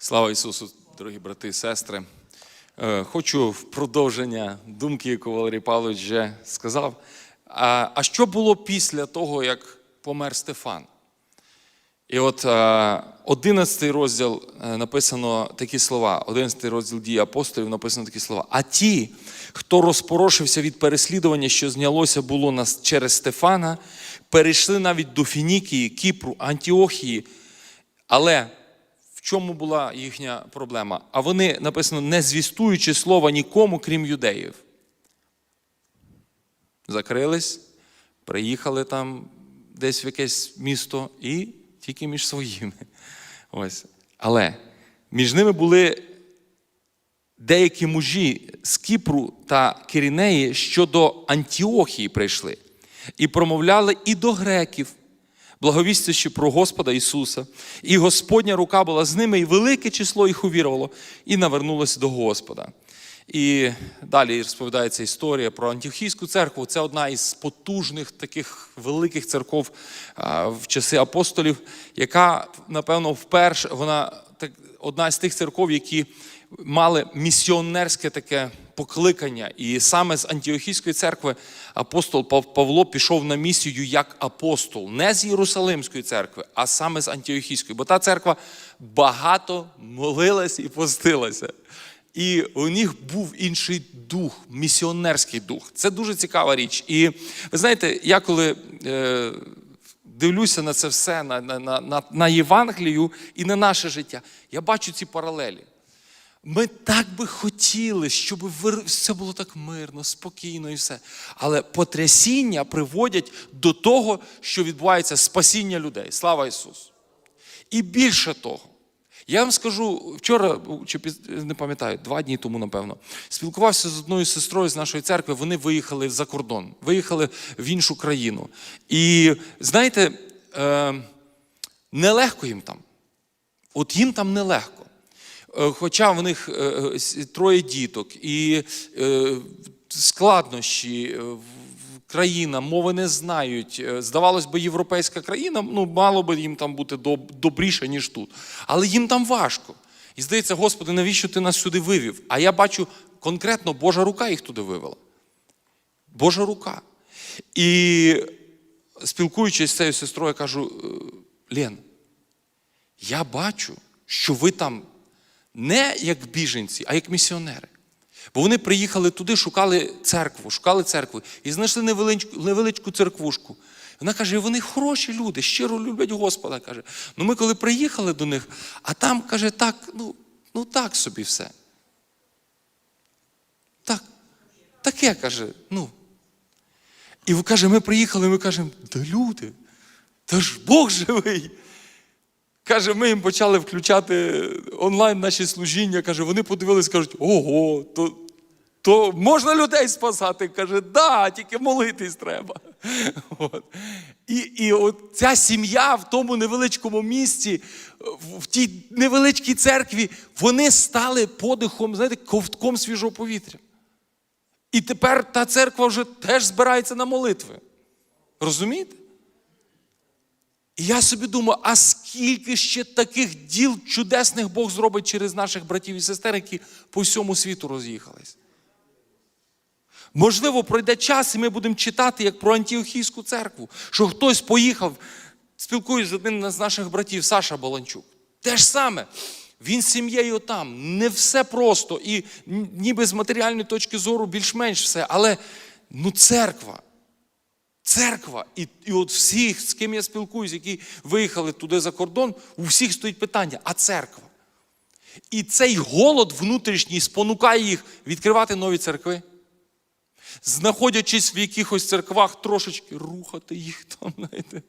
Слава Ісусу, дорогі брати і сестри. Е, Хочу в продовження думки, яку Валерій Павлович вже сказав. А, що було після того, як помер Стефан? І от е, 11 розділ е, написано такі слова, 11 розділ дії апостолів написано такі слова. А ті, хто розпорошився від переслідування, що знялося було через Стефана, перейшли навіть до Фінікії, Кіпру, Антіохії. Але чому була їхня проблема? А вони написано, не звістуючи слова нікому, крім юдеїв. Закрились, приїхали там десь в якесь місто і тільки між своїми. Ось. Але між ними були деякі мужі з Кіпру та Кирінеї, що до Антіохії прийшли, і промовляли і до греків, благовістячи про Господа Ісуса. І Господня рука була з ними, і велике число їх увірувало, і навернулося до Господа. І далі розповідається історія про Антіохійську церкву. Це одна із потужних таких великих церков в часи апостолів, яка, напевно, вперше вона так, одна з тих церков, які мали місіонерське таке покликання. І саме з Антіохійської церкви апостол Павло пішов на місію як апостол, не з Єрусалимської церкви, а саме з Антіохійської. Бо та церква багато молилась і постилася. І у них був інший дух, місіонерський дух. Це дуже цікава річ. І ви знаєте, я коли е, дивлюся на це все, на, на, на, на, Євангелію і на наше життя, я бачу ці паралелі. Ми так би хотіли, щоб все було так мирно, спокійно і все. Але потрясіння приводять до того, що відбувається спасіння людей. Слава Ісусу! І більше того, я вам скажу, вчора, чи не пам'ятаю, два дні тому, напевно, спілкувався з одною сестрою з нашої церкви, вони виїхали за кордон, виїхали в іншу країну. І знаєте, е, нелегко їм там. От їм там нелегко. Е, Хоча в них е, троє діток і е, складнощі, країна, мови не знають. Здавалось би, європейська країна, ну, мало би їм там бути добріше, ніж тут. Але їм там важко. І здається, Господи, навіщо ти нас сюди вивів? А я бачу конкретно Божа рука їх туди вивела. Божа рука. І спілкуючись з цією сестрою, я кажу: «Е, Лен, я бачу, що ви там не як біженці, а як місіонери. Бо вони приїхали туди, шукали церкву, шукали церкву і знайшли невеличку, невеличку церквушку. Вона каже, вони хороші люди, щиро люблять Господа. каже. Ну ми коли приїхали до них, а там каже, так, ну, ну так собі все. Так, таке каже, ну. І каже, ми приїхали, ми кажемо, да люди, та ж Бог живий. Каже, ми їм почали включати онлайн наші служіння. Каже, вони подивились, кажуть, ого, то, то можна людей спасати. Каже, да, тільки молитись треба. От. І, і от ця сім'я в тому невеличкому місці, в тій невеличкій церкві, вони стали подихом, знаєте, ковтком свіжого повітря. І тепер та церква вже теж збирається на молитви. Розумієте? І я собі думаю, а скільки ще таких діл чудесних Бог зробить через наших братів і сестер, які по всьому світу роз'їхались. Можливо, пройде час, і ми будемо читати, як про Антіохійську церкву, що хтось поїхав, спілкуюсь з одним з наших братів, Саша Баланчук. Те ж саме. Він з сім'єю там. Не все просто. І ніби з матеріальної точки зору більш-менш все. Але ну, церква. Церква, і, і от всіх, з ким я спілкуюсь, які виїхали туди за кордон, у всіх стоїть питання, а церква? І цей голод внутрішній спонукає їх відкривати нові церкви, знаходячись в якихось церквах, трошечки рухати їх там, знаєте.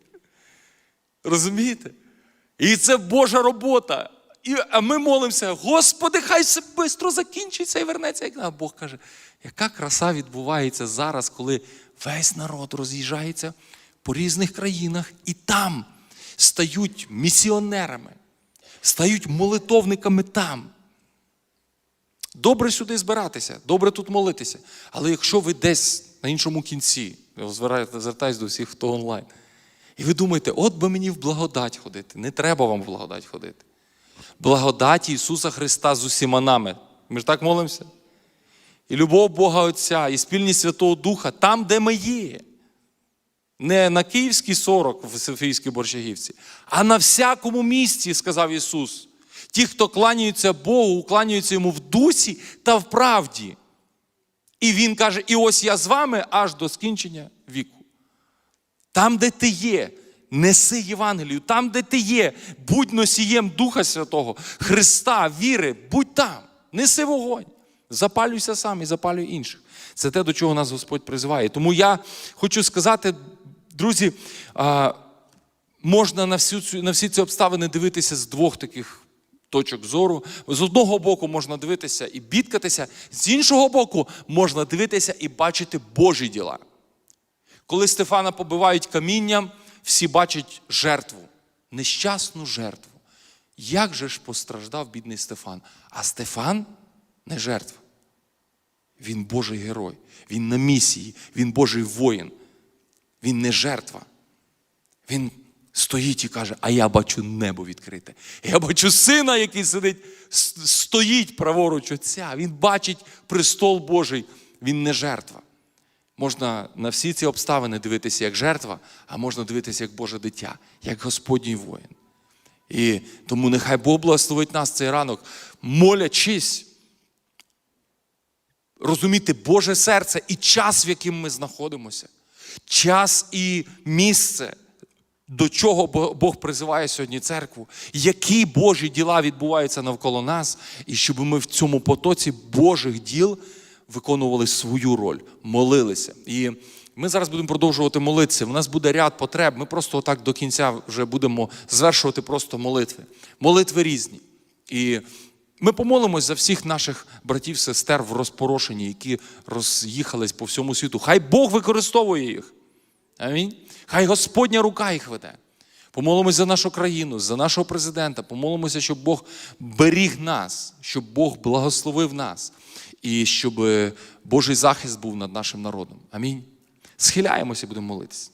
Розумієте? І це Божа робота. І, а ми молимося, Господи, хай швидко закінчиться і вернеться. А Бог каже, яка краса відбувається зараз, коли весь народ роз'їжджається по різних країнах і там стають місіонерами, стають молитовниками там. Добре сюди збиратися, добре тут молитися. Але якщо ви десь на іншому кінці, я звертаю- звертаюсь до всіх, хто онлайн, і ви думаєте, от би мені в благодать ходити. Не треба вам в благодать ходити. Благодаті Ісуса Христа з усіма нами. Ми ж так молимося? І любов Бога Отця, і спільність Святого Духа там, де ми є. Не на Київській 40 в Софійській Борщагівці, а на всякому місці, сказав Ісус. Ті, хто кланяються Богу, кланяються йому в дусі та в правді. І Він каже: і ось я з вами аж до скінчення віку. Там, де ти є, неси Євангелію, там, де ти є, будь носієм Духа Святого, Христа, віри, будь там, неси вогонь. Запалюйся сам і запалюй інших. Це те, до чого нас Господь призиває. Тому я хочу сказати, друзі, можна на, всю цю, на всі ці обставини дивитися з двох таких точок зору. З одного боку можна дивитися і бідкатися, з іншого боку можна дивитися і бачити Божі діла. Коли Стефана побивають камінням, всі бачать жертву, нещасну жертву. Як же ж постраждав бідний Стефан? А Стефан не жертва. Він Божий герой, він на місії, він Божий воїн, він не жертва. Він стоїть і каже: А я бачу небо відкрите. Я бачу сина, який сидить, стоїть праворуч отця. Він бачить престол Божий, він не жертва. Можна на всі ці обставини дивитися як жертва, а можна дивитися як Боже дитя, як Господній воїн. І тому нехай Бог благословить нас цей ранок, молячись, розуміти Боже серце і час, в яким ми знаходимося, час і місце, до чого Бог призиває сьогодні церкву, які Божі діла відбуваються навколо нас, і щоб ми в цьому потоці Божих діл виконували свою роль, молилися. І ми зараз будемо продовжувати молитися. У нас буде ряд потреб. Ми просто отак до кінця вже будемо звершувати просто молитви. Молитви різні. І ми помолимось за всіх наших братів, сестер в розпорошенні, які роз'їхались по всьому світу. Хай Бог використовує їх. Амінь. Хай Господня рука їх веде. Помолимось за нашу країну, за нашого президента. Помолимося, щоб Бог беріг нас, щоб Бог благословив нас і щоб Божий захист був над нашим народом. Амінь. Схиляємося будемо молитися.